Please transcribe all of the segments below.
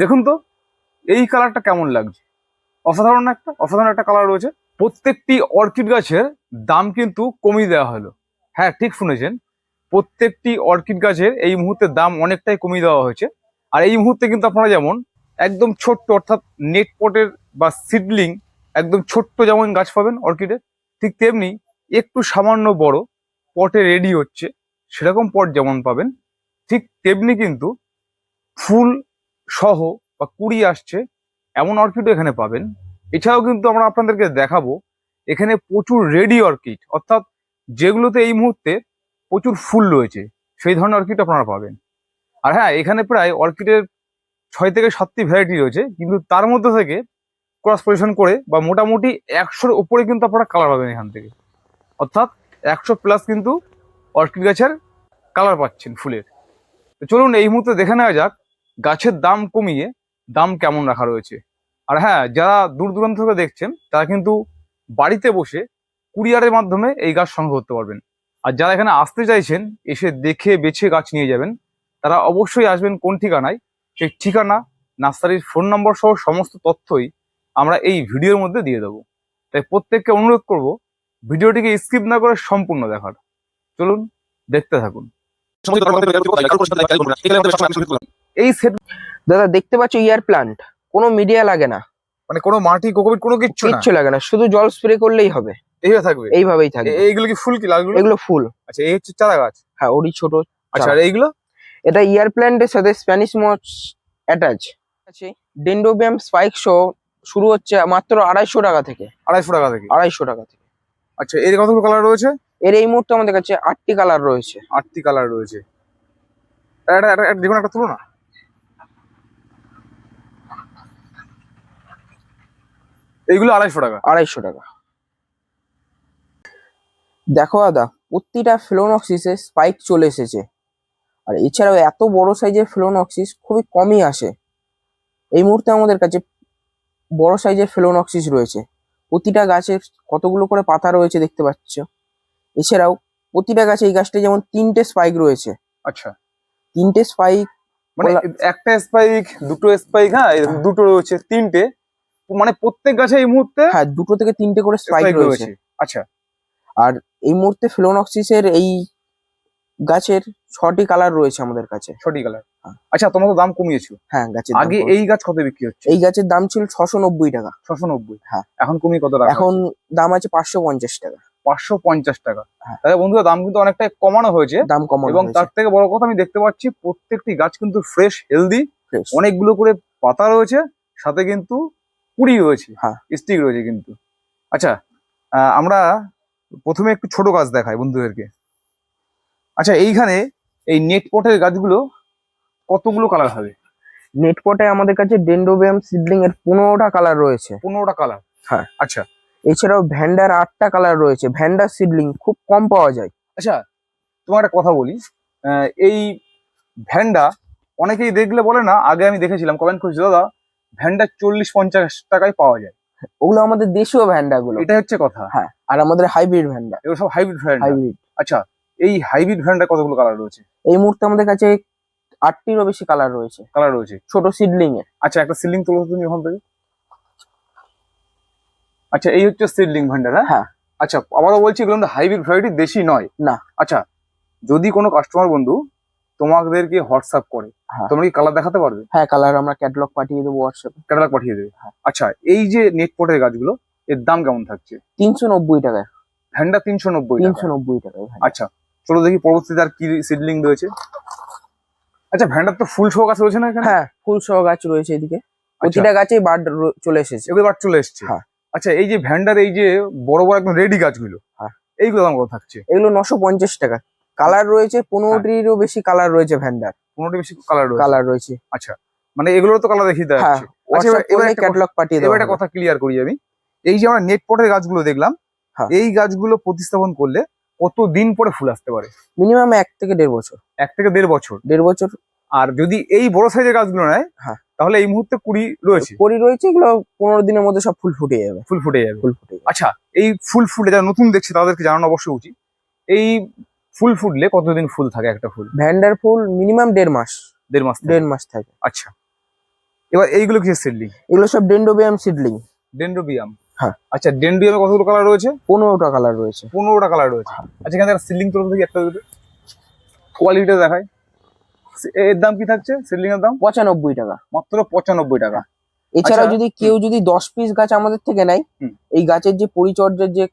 দেখুন তো, এই কালারটা কেমন লাগছে? অসাধারণ একটা অসাধারণ একটা কালার রয়েছে। প্রত্যেকটি অর্কিড গাছের দাম কিন্তু কমিয়ে দেওয়া হলো। হ্যাঁ ঠিক শুনেছেন। প্রত্যেকটি অর্কিড গাছের এই মুহূর্তে দাম অনেকটাই কমিয়ে দেওয়া হয়েছে। আর এই মুহূর্তে কিন্তু আপনারা যেমন একদম ছোট্ট, অর্থাৎ নেট পটের বা সিডলিং একদম ছোট্ট যেমন গাছ পাবেন অর্কিডের, ঠিক তেমনি একটু সামান্য বড় পটে রেডি হচ্ছে, সেরকম পট যেমন পাবেন, ঠিক তেমনি কিন্তু ফুল সহ বা কুড়ি আসছে, এমন অর্কিডও এখানে পাবেন। এছাড়াও কিন্তু আমরা আপনাদেরকে দেখাবো, এখানে প্রচুর রেডি অর্কিড, অর্থাৎ যেগুলোতে এই মুহূর্তে প্রচুর ফুল রয়েছে, সেই ধরনের অর্কিড আপনারা পাবেন। আর হ্যাঁ এখানে প্রায় অর্কিডের ছয় থেকে সাতটি ভ্যারাইটি রয়েছে, কিন্তু তার মধ্যে থেকে ক্রস পজিশন করে বা মোটামুটি একশোর উপরে কিন্তু আপনারা কালার পাবেন এখান থেকে। অর্থাৎ একশো প্লাস কিন্তু অর্কিড গাছের কালার পাচ্ছেন ফুলের। চলুন এই মুহূর্তে দেখে নেওয়া যাক গাছের দাম কমিয়ে দাম কেমন রাখা রয়েছে? আর হ্যাঁ যারা দূর দূরান্ত থেকে দেখছেন, তারা কিন্তু বাড়িতে বসে কুরিয়ারের মাধ্যমে এই গাছ সংগ্রহ করতে পারবেন। আর যারা এখানে আসতে চাইছেন, এসে দেখে বেছে গাছ নিয়ে যাবেন, তারা অবশ্যই আসবেন কোন ঠিকানায়? সেই ঠিকানা, নার্সারির ফোন নম্বর সহ সমস্ত তথ্যই আমরা এই ভিডিওর মধ্যে দিয়ে দেবো। তাই প্রত্যেককে অনুরোধ করব, ভিডিওটিকে স্কিপ না করে সম্পূর্ণ দেখার। চলুন, দেখতে থাকুন। এই সেট দাদা দেখতে পাচ্ছ ইয়ার প্লান্ট কোনো মিডিয়া লাগে না। মানে কোনো মাটি কোকোপিট কোনো কিচ্ছু না? কিচ্ছু লাগে না। শুধু জল স্প্রে করলেই হবে। এইভাবে থাকবে? এইভাবেই থাকবে। এইগুলো কি ফুল কি লাগল এগুলো ফুল। আচ্ছা এই হচ্ছে চারা গাছ? হ্যাঁ ওরই ছোট আচ্ছা আর এইগুলো? এটা ইয়ার প্ল্যান্টের সাথে স্প্যানিশ মচ অ্যাটাচ আছে ডেন্ডোবিয়াম স্পাইক শো শুরু হচ্ছে মাত্র আড়াইশো টাকা থেকে। আড়াইশো টাকা থেকে? আড়াইশো টাকা থেকে। আচ্ছা এর কতগুলো কালার রয়েছে? এর এই মুহূর্তে আমাদের কাছে আটটি কালার রয়েছে। আটটি কালার রয়েছে। দেখুন একটা তুলো না। এইগুলো আড়াইশো টাকা। আড়াইশো টাকা। দেখো দাদা প্রতিটা ফ্লোনক্সিসে স্পাইক চলে এসেছে। আর এছাড়াও এত বড় সাইজের ফ্লোনক্সিস খুবই কমই আসে। এই মুহূর্তে আমাদের কাছে বড় সাইজের ফ্লোনক্সিস রয়েছে। প্রতিটা গাছের কতগুলো করে পাতা রয়েছে দেখতে পাচ্ছ। এছাড়াও প্রতিটা গাছে এই গাছটা যেমন তিনটে স্পাইক রয়েছে। আচ্ছা। তিনটে স্পাইক মানে একটা স্পাইক দুটো স্পাইক হ্যাঁ হ্যাঁ। দুটো রয়েছে তিনটে। মানে প্রত্যেক গাছে এই মুহূর্তে হ্যাঁ দুটো থেকে তিনটে করে স্পাইক রয়েছে। আচ্ছা। আর এই মুহূর্তে ফ্লোনক্সিসের এই গাছের ছটি কালার রয়েছে আমাদের কাছে। ছটি কালার হ্যাঁ। আচ্ছা তোমরা তো দাম কমিয়েছো হ্যাঁ গাছের আগে এই গাছ কত বিক্রি হচ্ছে? এই গাছের দাম ছিল ছশো নব্বই টাকা। ছশো নব্বই? হ্যাঁ। এখন কমিয়ে কত টাকা এখন দাম আছে পাঁচশো পঞ্চাশ টাকা। পাঁচশো পঞ্চাশ টাকা। হ্যাঁ। তাহলে বন্ধুরা দাম কিন্তু অনেকটাই কমানো হয়েছে। দাম কমানো এবং তার থেকে বড় কথা আমি দেখতে পাচ্ছি প্রত্যেকটি গাছ কিন্তু ফ্রেশ হেলদি। অনেকগুলো করে পাতা রয়েছে। সাথে কিন্তু কুড়ি রয়েছে হ্যাঁ। স্টিক রয়েছে কিন্তু। আচ্ছা আমরা প্রথমে একটু ছোট গাছ দেখাই বন্ধুদেরকে। আচ্ছা এইখানে এই নেট পটের গাছগুলো কতগুলো কালার হবে? নেট পটে আমাদের কাছে ডেন্ডোবিয়াম সিডলিং এর পনেরোটা কালার রয়েছে। পনেরোটা কালার হ্যাঁ। আচ্ছা। এছাড়াও ভ্যান্ডার আটটা কালার রয়েছে। ভ্যান্ডার সিডলিং খুব কম পাওয়া যায়। আচ্ছা তোমার একটা কথা বলি। এই ভ্যান্ডা অনেকেই দেখলে বলে না আগে আমি দেখেছিলাম কমেন্ট করেছি দাদা। ভ্যানটা চল্লিশ পঞ্চাশ টাকায় পাওয়া যায়। ওগুলো আমাদের দেশীয় ভ্যান্ডা গুলো এটা হচ্ছে কথা। হ্যাঁ আর আমাদের হাইব্রিড ভ্যান্ডা এগুলো সব হাইব্রিড ভ্যান। হাইব্রিড আচ্ছা এই হাইব্রিড ভ্যানটা কতগুলো কালার রয়েছে? এই মুহূর্তে আমাদের কাছে আটটিরও বেশি কালার রয়েছে। কালার রয়েছে। ছোট সিডলিং এ আচ্ছা একটা সিডলিং তুলো তো তুমি ওখান থেকে। আচ্ছা এই হচ্ছে সিডলিং ভ্যান্ডার হ্যাঁ? হ্যাঁ। আচ্ছা আবারও বলছি এগুলো হাইব্রিড ভ্যারাইটি দেশি নয়। না। আচ্ছা যদি কোনো কাস্টমার বন্ধু তোমাদেরকে হোয়াটসঅ্যাপ করে। তোমরা কি কালার দেখাতে পারবে? হ্যাঁ কালার আমরা ক্যাটালগ পাঠিয়ে দেবো হোয়াটসঅ্যাপে ক্যাটালগ পাঠিয়ে দেবে। হ্যাঁ। আচ্ছা এই যে নেট পটের গাছগুলো এর দাম কেমন থাকছে? তিনশো নব্বই টাকায় ভ্যানটা তিনশো নব্বই তিনশো নব্বই টাকায় আচ্ছা চলো দেখি পরবর্তীতে আর কি সিডলিং রয়েছে। আচ্ছা ভ্যান্ডার তো ফুল শো গাছ রয়েছে না এখানে? হ্যাঁ ফুল সহ গাছ রয়েছে এদিকে। আচ্ছা। প্রতিটা গাছেই বার্ড চলে এসেছে। এগুলো বার চলে এসেছে। হ্যাঁ। আচ্ছা এই যে ভ্যান্ডার এই যে বড় বড় একদম রেডি গাছগুলো হ্যাঁ। এইগুলো দাম কত থাকছে? এগুলো নশো পঞ্চাশ টাকা। কালার রয়েছে পনেরোটিরও বেশি কালার রয়েছে ভ্যান্ডার পনেরোটি বেশি কালার রয়েছে? কালার রয়েছে। আচ্ছা মানে এগুলোর তো কালার দেখিয়ে দেওয়া হ্যাঁ আচ্ছা এবার এবার ক্যাটালগ পাঠিয়ে দেবো একটা কথা ক্লিয়ার করি আমি। এই যে আমরা নেট পটের গাছগুলো দেখলাম হ্যাঁ। এই গাছগুলো প্রতিস্থাপন করলে কত দিন পরে ফুল আসতে পারে? মিনিমাম এক থেকে দেড় বছর। এক থেকে দেড় বছর। দেড় বছর। আর যদি এই বড় সাইজের গাছগুলো নেয় হ্যাঁ। তাহলে এই মুহূর্তে কুড়ি রয়েছে। করি রয়েছে এগুলো পনেরো দিনের মধ্যে সব ফুল ফুটে যাবে। ফুল ফুটে যাবে। ফুল ফুটে আচ্ছা এই ফুল ফুটে যারা নতুন দেখছে তাদেরকে জানানো অবশ্যই উচিত। এই ফুল ফুটলে কতদিন ফুল থাকে একটা ফুল? ভ্যান্ডার ফুল মিনিমাম দেড় মাস। দেড় মাস দেড় মাস থাকে। আচ্ছা। এবার এইগুলো কিসের সিডলিং এগুলো সব ডেন্ডোবিয়াম সিডলিং ডেন্ড্রোবিয়াম হ্যাঁ। আচ্ছা ডেন্ড্রোবিয়ামে কতগুলো কালার রয়েছে? পনেরোটা কালার রয়েছে। পনেরোটা কালার রয়েছে। আচ্ছা এখানে একটা সিলিং তুলে দেখি একটা দুটো কোয়ালিটিটা দেখায় এর দাম কি থাকছে? সিলিং এর দাম? পঁচানব্বই টাকা। মাত্র পঁচানব্বই টাকা। এছাড়াও আচ্ছা, যদি কেউ যদি দশ পিস গাছ আমাদের থেকে নেয় এই গাছের যে পরিচর্যার যে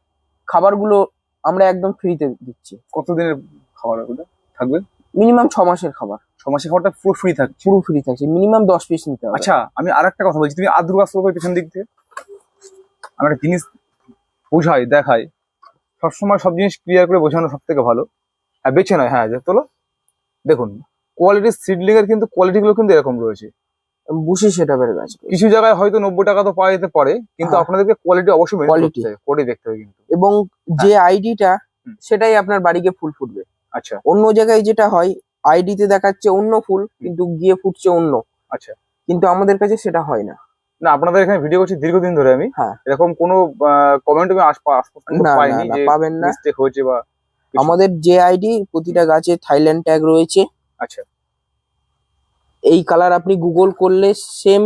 খাবারগুলো আমরা একদম ফ্রিতে দিচ্ছি। কতদিনের খাবার ওটা থাকবে? মিনিমাম ছ মাসের খাবার। ছ মাসের খাবারটা পুরো ফ্রি থাকছে? পুরো ফ্রি থাকছে। মিনিমাম দশ পিস নিতে হবে। আচ্ছা আমি আর একটা কথা বলছি। তুমি আদ্র গাছ করবে পিছন দিক থেকে আমি একটা জিনিস বোঝাই দেখাই। সবসময় সব জিনিস ক্লিয়ার করে বোঝানো সব থেকে ভালো। হ্যাঁ বেছে নয় হ্যাঁ তোলো। দেখুন কোয়ালিটির সিডলিং এর কিন্তু কোয়ালিটি গুলো কিন্তু এরকম রয়েছে। বুসি সেটাপের গাছ কিছু জায়গায় হয়তো নব্বই টাকা তো পাওয়া যেতে পারে কিন্তু হ্যাঁ। আপনাদেরকে কোয়ালিটি অবশ্যই কোয়ালিটি করে দেখতে হবে কিন্তু। এবং যে আইডিটা হুম। সেটাই আপনার বাড়িকে ফুল ফুটবে। আচ্ছা। অন্য জায়গায় যেটা হয় আইডিতে দেখাচ্ছে অন্য ফুল কিন্তু গিয়ে ফুটছে অন্য। আচ্ছা। কিন্তু আমাদের কাছে সেটা হয় না। না আপনাদের এখানে ভিডিও করছি দীর্ঘদিন ধরে আমি। হ্যাঁ। এরকম কোনো কমেন্ট আমি না, পাইনি পাবেন না। হয়েছে বা আমাদের যে আইডি প্রতিটা গাছে থাইল্যান্ড ট্যাগ রয়েছে। আচ্ছা। এই কালার আপনি গুগল করলে সেম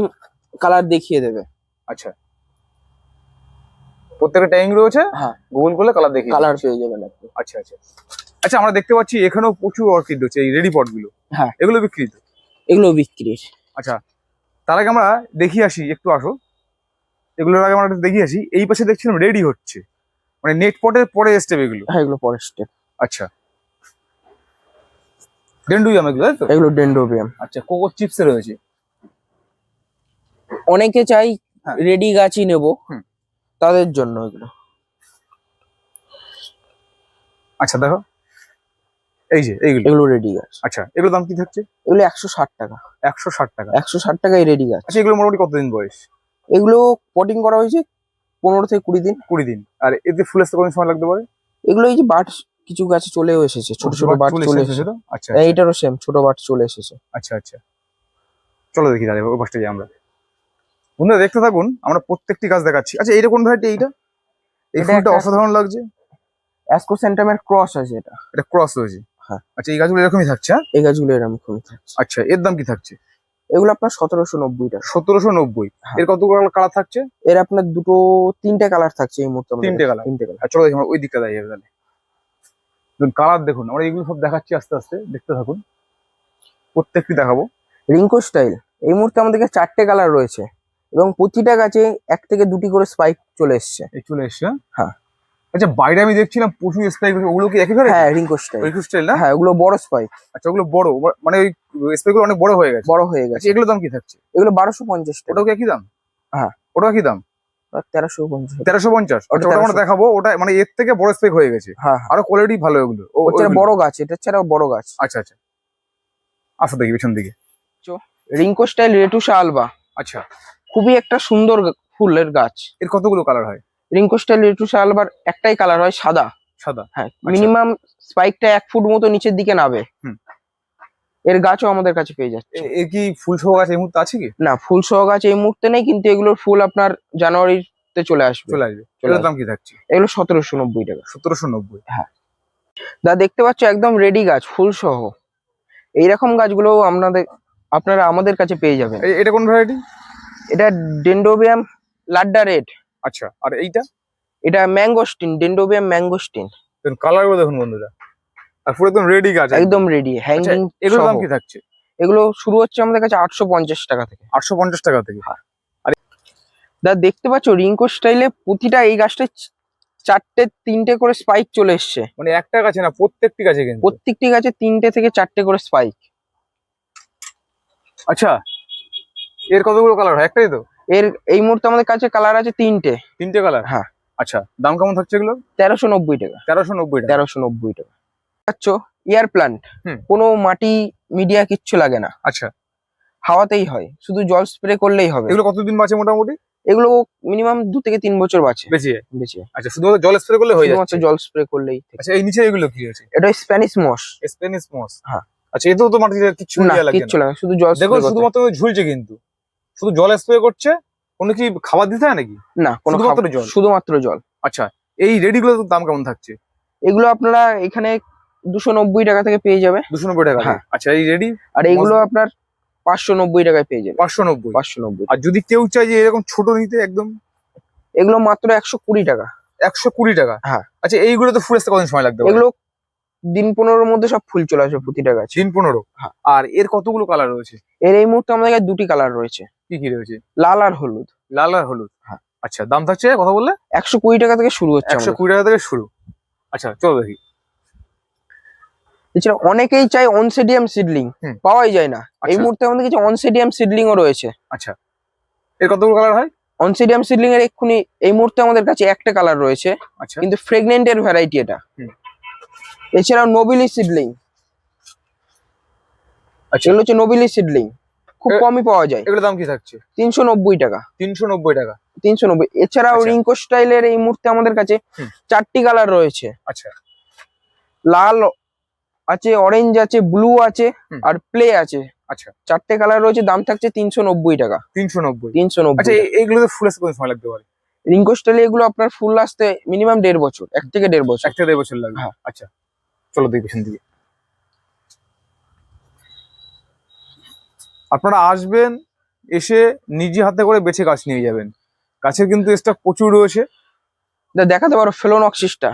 কালার দেখিয়ে দেবে। আচ্ছা। প্রত্যেকটা ট্যাঙ্ক রয়েছে? হ্যাঁ। গুগল করলে কালার দেখি কালার পেয়ে যাবেন আপনি। আচ্ছা আচ্ছা। আচ্ছা আমরা দেখতে পাচ্ছি এখানেও প্রচুর অর্কিড রয়েছে এই রেডি পটগুলো। হ্যাঁ। এগুলো বিক্রি? তো এগুলো বিক্রির আচ্ছা তার আগে আমরা দেখি আসি একটু আসো। এগুলোর আগে আমরা দেখি আসি এই পাশে দেখছিলাম রেডি হচ্ছে। মানে নেট পটের পরে স্টেপ এগুলো। হ্যাঁ এগুলো পরের স্টেপ আচ্ছা। ডেন্ডুইয়াম এগুলো তাই তো? এগুলো ডেন্ডোবিয়াম। আচ্ছা কোকো চিপসে রয়েছে। অনেকে চাই হ্যাঁ। রেডি গাছই নেব। তাদের জন্য এগুলো। আচ্ছা দেখো। এই যে এইগুলো। এগুলো রেডি গাছ। আচ্ছা এগুলো দাম কি থাকছে? এগুলো একশো ষাট টাকা। একশো ষাট টাকা। একশো ষাট টাকায় রেডি গাছ। আচ্ছা এগুলো মোটামুটি কতদিন বয়স? এগুলো পটিং করা হয়েছে পনেরো থেকে কুড়ি দিন। কুড়ি দিন। আর এতে ফুল আসতে কত সময় লাগতে পারে? এগুলো এই যে বাট কিছু গাছে চলেও এসেছে ছোট ছোট বাট চলে এসেছে তো? আচ্ছা হ্যাঁ, এইটারও সেম ছোট বাট চলে এসেছে। আচ্ছা আচ্ছা। চলো দেখি তাহলে ওই পাশটা যাই আমরা। বন্ধুরা দেখতে থাকুন আমরা প্রত্যেকটি গাছ দেখাচ্ছি। আচ্ছা এইটা কোন ভ্যারাইটি এইটা? এই ফুলটা একটা- অসাধারণ লাগছে। অ্যাসকোসেন্টামের ক্রস আছে এটা। এটা ক্রস হয়েছে। হ্যাঁ। আচ্ছা এই গাছগুলো এরকমই থাকছে হ্যাঁ? এই গাছগুলো এরকমই থাকছে। আচ্ছা এর দাম কি থাকছে? এগুলো আপনার সতেরোশো নব্বই টাকা। সতেরোশো নব্বই। হ্যাঁ। এর কত কালার থাকছে? এর আপনার দুটো তিনটে কালার থাকছে এই মুহূর্তে তিনটে colour? তিনটে কালার আর চলো দেখি আমরা ওই দিকটা দাঁড়িয়ে তাহলে। কালার দেখুন আমরা এগুলো সব দেখাচ্ছি আস্তে আস্তে দেখতে থাকুন। প্রত্যেকটি দেখাবো। রিঙ্কো স্টাইল এই মুহূর্তে আমাদের কাছে চারটে কালার রয়েছে এবং প্রতিটা গাছে এক থেকে দুটি করে স্পাইক চলে এসছে। চলে এসছে হ্যাঁ? হ্যাঁ। আচ্ছা বাইরে আমি দেখছিলাম প্রচুর স্প্রে ওগুলো কি একই ভ্যারাইটি হ্যাঁ রিঙ্কো স্টাইল ওই স্টাইল না? হ্যাঁ ওগুলো বড় স্পাইক আচ্ছা ওগুলো বড় মানে ওই স্প্রে গুলো অনেক বড় হয়ে গেছে। বড় হয়ে গেছে। আচ্ছা এগুলো দাম কি থাকছে? এগুলো বারোশো পঞ্চাশ টাকা। ওটাও কি একই দাম? হ্যাঁ। ওটাও কি দাম? তেরোশো পঞ্চাশ তেরোশো পঞ্চাশ? ওটা আচ্ছা আমরা দেখাবো। ওটা মানে এর থেকে বড় স্পেক হয়ে গেছে। হ্যাঁ হ্যাঁ। আরও কোয়ালিটি ভালো ওগুলো ও- হচ্ছে বড় গাছ এটা ছাড়াও বড় গাছ। আচ্ছা আচ্ছা। আসো দেখি পিছন দিকে। রিঙ্কো স্টাইল রেটুসা আলবা আচ্ছা। খুবই একটা সুন্দর ফুলের গাছ। এর কতগুলো কালার হয়? রিঙ্কো স্টাইল রেটুসা আলবার একটাই কালার হয় সাদা। সাদা। হ্যাঁ মিনিমাম স্পাইকটা এক ফুট মতো নিচের দিকে নাবে। হুম। এর গাছও আমাদের কাছে পেয়ে যাচ্ছে। এ- কি ফুল সহ গাছ এই মুহূর্তে আছে কি? না ফুল সহ গাছ এই মুহূর্তে নেই কিন্তু এগুলোর ফুল আপনার জানুয়ারিতে চলে আসবে। চলে আসবে। আসবে। দাম কি থাকছে? এগুলো সতেরোশো নব্বই টাকা। সতেরোশো নব্বই। হ্যাঁ। দা দেখতে পাচ্ছ একদম রেডি গাছ ফুল সহ। এইরকম গাছগুলো আপনাদের আপনারা আমাদের কাছে পেয়ে যাবেন। এটা কোন ভ্যারাইটি এটা ডেন্ডোবিয়াম লাড্ডা রেড। আচ্ছা আর এইটা? এটা ম্যাঙ্গোস্টিন ডেন্ডোবিয়াম ম্যাঙ্গোস্টিন। কালারগুলো দেখুন বন্ধুরা। আর পুরো একদম রেডি গাছ একদম। রেডি হ্যাঙ্গিং এগুলোর দাম কি থাকছে? এগুলো শুরু হচ্ছে আমাদের কাছে আটশো পঞ্চাশ টাকা থেকে। আটশো পঞ্চাশ টাকা থেকে? দা দেখতে পাচ্ছ রিঙ্কো স্টাইলে প্রতিটা এই গাছটায় চারটে তিনটে করে স্পাইক চলে এসছে। মানে একটা গাছে না প্রত্যেকটি গাছে কিন্তু? প্রত্যেকটি গাছে তিনটে থেকে চারটে করে স্পাইক আচ্ছা এর কতগুলো কালার হয়? একটাই তো? এর এই মুহূর্তে আমাদের কাছে কালার আছে তিনটে। তিনটে কালার হ্যাঁ। আচ্ছা দাম কেমন থাকছে এগুলো? তেরোশো নব্বই টাকা। তেরোশো নব্বই টাকা। তেরোশো নব্বই টাকা। পাচ্ছ ইয়ার প্লান্ট। কোনো মাটি মিডিয়া কিচ্ছু লাগে না। আচ্ছা। হাওয়াতেই হয়। শুধু জল স্প্রে করলেই হবে। এগুলো কতদিন বাঁচে মোটামুটি? এগুলো মিনিমাম দু থেকে তিন বছর বাঁচে। বেশি বেঁচে আচ্ছা শুধুমাত্র জল স্প্রে করলে হয়ে যাচ্ছে। জল স্প্রে করলেই আচ্ছা এই নিচে এগুলো কি আছে? এটা স্প্যানিশ মস স্পেনিশ মস হ্যাঁ। আচ্ছা এতেও তো মাটিতে কিচ্ছু না কিচ্ছু লাগে শুধু জল দেখুন শুধুমাত্র ঝুলছে কিন্তু। শুধু জল স্প্রে করছে কোনো কি খাবার দিতে হয় নাকি? না কোনো শুধুমাত্র খাবার- জল? শুধুমাত্র জল। আচ্ছা এই রেডি গুলো দাম কেমন থাকছে? এগুলো আপনারা এখানে দুশো নব্বই টাকা থেকে পেয়ে যাবে। দুশো নব্বই টাকা হ্যাঁ। আচ্ছা এই রেডি আর এগুলো আপনার পাঁচশো নব্বই টাকায় পেয়ে যাবে। পাঁচশো নব্বই। পাঁচশো নব্বই। আর যদি কেউ চাই যে এরকম ছোট নিতে একদম? এগুলো মাত্র একশো কুড়ি টাকা। একশো কুড়ি টাকা? হ্যাঁ। আচ্ছা এইগুলো তো ফুল আসতে কতদিন সময় লাগবে এগুলো দিন পনেরোর মধ্যে সব ফুল চলে আসবে প্রতিটা গাছে। দিন পনেরো? হ্যাঁ। আর এর কতগুলো কালার রয়েছে? এর এই মুহূর্তে আমাদের কাছে দুটি কালার রয়েছে। কি কি রয়েছে? লাল আর হলুদ। লাল আর হলুদ? হ্যাঁ। আচ্ছা দাম থাকছে কথা বললে? একশো কুড়ি টাকা থেকে শুরু হচ্ছে একশো। কুড়ি টাকা থেকে শুরু। আচ্ছা চলো দেখি। এছাড়া অনেকেই চাই অনসেডিয়াম সিডলিং পাওয়াই যায় না। এই আচ্ছা। মুহূর্তে আমাদের কিছু অনসেডিয়াম সিডলিংও রয়েছে। আচ্ছা। এর কতগুলো কালার হয়? অনসেডিয়াম সিডলিং এর এক্ষুনি এই মুহূর্তে আমাদের কাছে একটা কালার রয়েছে আচ্ছা। কিন্তু প্রেগনেন্ট এর ভ্যারাইটি এটা। এছাড়াও নোবিলি সিডলিং আচ্ছা। এগুলো হচ্ছে নোবিলি সিডলিং খুব কমই পাওয়া যায়। এগুলো দাম কি থাকছে? তিনশো নব্বই টাকা। তিনশো নব্বই টাকা। তিনশো নব্বই। এছাড়াও আচ্ছা। রিঙ্কো স্টাইলের এই মুহূর্তে আমাদের কাছে চারটি কালার রয়েছে। আচ্ছা। লাল আছে অরেঞ্জ আছে ব্লু আছে আর প্লে আছে। আচ্ছা। চারটে কালার রয়েছে দাম থাকছে তিনশো নব্বই টাকা। তিনশো নব্বই। তিনশো আচ্ছা নব্বই এই- ফুল আসতে সময় লাগতে পারে রিঙ্কো স্টাইলে এগুলো আপনার ফুল আসতে মিনিমাম দেড় বছর এক থেকে দেড় বছর। এক থেকে দেড় বছর লাগবে। হ্যাঁ। আচ্ছা চলো দেখি পেছন দিকে। আপনারা আসবেন এসে নিজে হাতে করে বেছে গাছ নিয়ে যাবেন। গাছের কিন্তু স্টক প্রচুর রয়েছে। দেখাতে পারো ফেলোনক্সিসটা।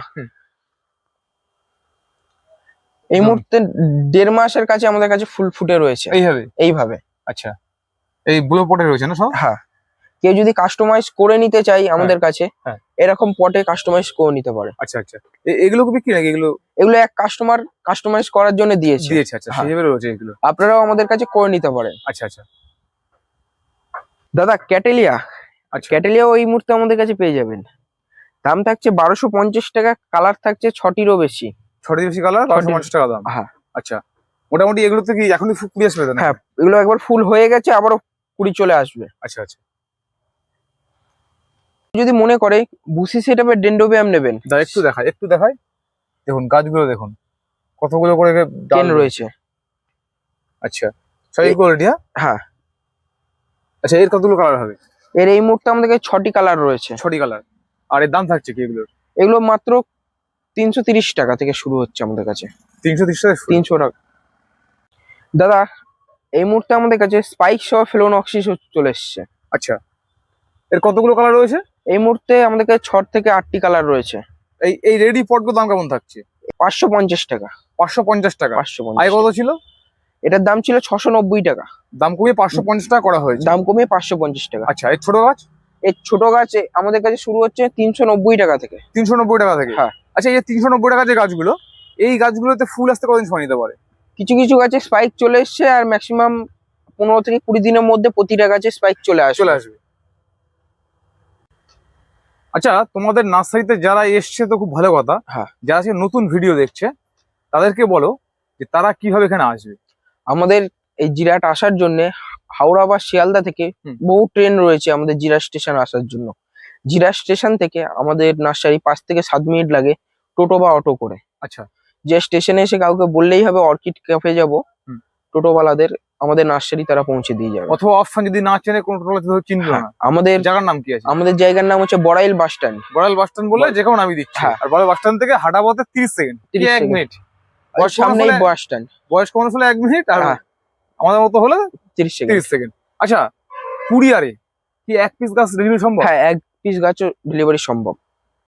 এই মুহূর্তে দেড় মাসের কাছে আমাদের কাছে ফুল ফুটে রয়েছে। এইভাবে? এইভাবে। আচ্ছা। এই বুলো পটে রয়েছে না সব? হ্যাঁ। কেউ যদি কাস্টমাইজ করে নিতে চাই আমাদের কাছে হ্যাঁ। এরকম পটে কাস্টমাইজ করে নিতে পারে। আচ্ছা আচ্ছা। এগুলো কি বিক্রি নাকি? এগুলো এগুলো এক কাস্টমার কাস্টমাইজ করার জন্য দিয়েছে। দিয়েছে আচ্ছা হ্যাঁ। হিসেবে রয়েছে এগুলো। আপনারাও আমাদের কাছে করে নিতে পারেন। আচ্ছা আচ্ছা। দাদা ক্যাটেলিয়া। আচ্ছা। ক্যাটেলিয়া এই মুহূর্তে আমাদের কাছে পেয়ে যাবেন। দাম থাকছে বারোশো পঞ্চাশ টাকা কালার থাকছে ছটিরও বেশি। ছটি বেশি কালার বারোশো পঞ্চাশ টাকা দাম হ্যাঁ। আচ্ছা মোটামুটি এগুলোতে কি এখনই কুড়ি আসবে না হ্যাঁ এগুলো একবার ফুল হয়ে গেছে আবারও কুড়ি চলে আসবে। আচ্ছা আচ্ছা। যদি মনে করে বুসি সেটআপের ডেন্ডোবিয়াম নেবেন। দা একটু দেখায় একটু দেখায় দেখুন গাছগুলো দেখুন কতগুলো করে ডাল রয়েছে। আচ্ছা সব কোয়ালিটি হ্যাঁ? হ্যাঁ। আচ্ছা এর কতগুলো কালার হবে? এর এই মুহূর্তে আমাদের কাছে ছটি কালার রয়েছে। ছটি কালার আর এর দাম থাকছে কি এগুলোর? এগুলো মাত্র তিনশো তিরিশ টাকা থেকে শুরু হচ্ছে আমাদের কাছে। তিনশো তিরিশ টাকা তিনশো টাকা। দাদা এই মুহূর্তে আমাদের কাছে স্পাইক সহ ফেলোনক্সিস চলে এসছে। আচ্ছা। এর কতগুলো কালার রয়েছে? এই মুহূর্তে আমাদের কাছে ছ থেকে আটটি কালার রয়েছে। এই এই রেডি পটগুলো দাম কেমন থাকছে? পাঁচশো পঞ্চাশ টাকা। পাঁচশো পঞ্চাশ টাকা। পাঁচশো আগে কত ছিল? এটার দাম ছিল ছশো নব্বই টাকা। দাম কমিয়ে পাঁচশো পঞ্চাশ টাকা করা হয়েছে। দাম কমিয়ে পাঁচশো পঞ্চাশ টাকা। আচ্ছা এর ছোট গাছ? এর ছোট গাছ আমাদের কাছে শুরু হচ্ছে তিনশো নব্বই টাকা থেকে। তিনশো নব্বই টাকা থেকে? হ্যাঁ। আচ্ছা এই তিনশো নব্বই টাকা যে গাছগুলো এই গাছগুলোতে ফুল আসতে কতদিন সময় নিতে পারে? কিছু কিছু গাছে স্পাইক চলে এসছে আর ম্যাক্সিমাম পনেরো থেকে কুড়ি দিনের মধ্যে প্রতিটা গাছে স্পাইক চলে আসে চলে আসবে। আচ্ছা তোমাদের নার্সারিতে যারা এসছে তো খুব ভালো কথা। হ্যাঁ। যারা আজকে নতুন ভিডিও দেখছে তাদেরকে বলো যে তারা কীভাবে এখানে আসবে। আমাদের এই জিরাট আসার জন্য হাওড়া বা শিয়ালদা থেকে বহু ট্রেন রয়েছে আমাদের জিরা স্টেশন আসার জন্য। জিরা স্টেশন থেকে আমাদের নার্সারি পাঁচ থেকে সাত মিনিট লাগে টোটো বা অটো করে। আচ্ছা। যে স্টেশনে এসে কাউকে বললেই হবে অর্কিড ক্যাফে যাব টোটোওয়ালাদের আমাদের নার্সারি তারা পৌঁছে দিয়ে যাবে। অথবা অপশন যদি না চেনে কোনো টোটাল চিনবে হ্যাঁ, না। আমাদের জায়গার নাম কি আছে? আমাদের জায়গার নাম হচ্ছে Barail bus stand. Baral bus stand বলে বড়- যে কোনো নামই দিচ্ছি। হ্যাঁ। আর বড়াল বাস স্ট্যান্ড থেকে হাঁটা পথে তিরিশ সেকেন্ড। 30 এক মিনিট? ওর সামনেই বাস স্ট্যান্ড। বয়স্ক মানুষ হলে এক মিনিট আর হ্যাঁ। আমাদের মতো হলে তিরিশ সেকেন্ড। তিরিশ সেকেন্ড। আচ্ছা কুরিয়ারে কি এক পিস গাছ ডেলিভারি সম্ভব? হ্যাঁ এক পিস গাছও ডেলিভারি সম্ভব।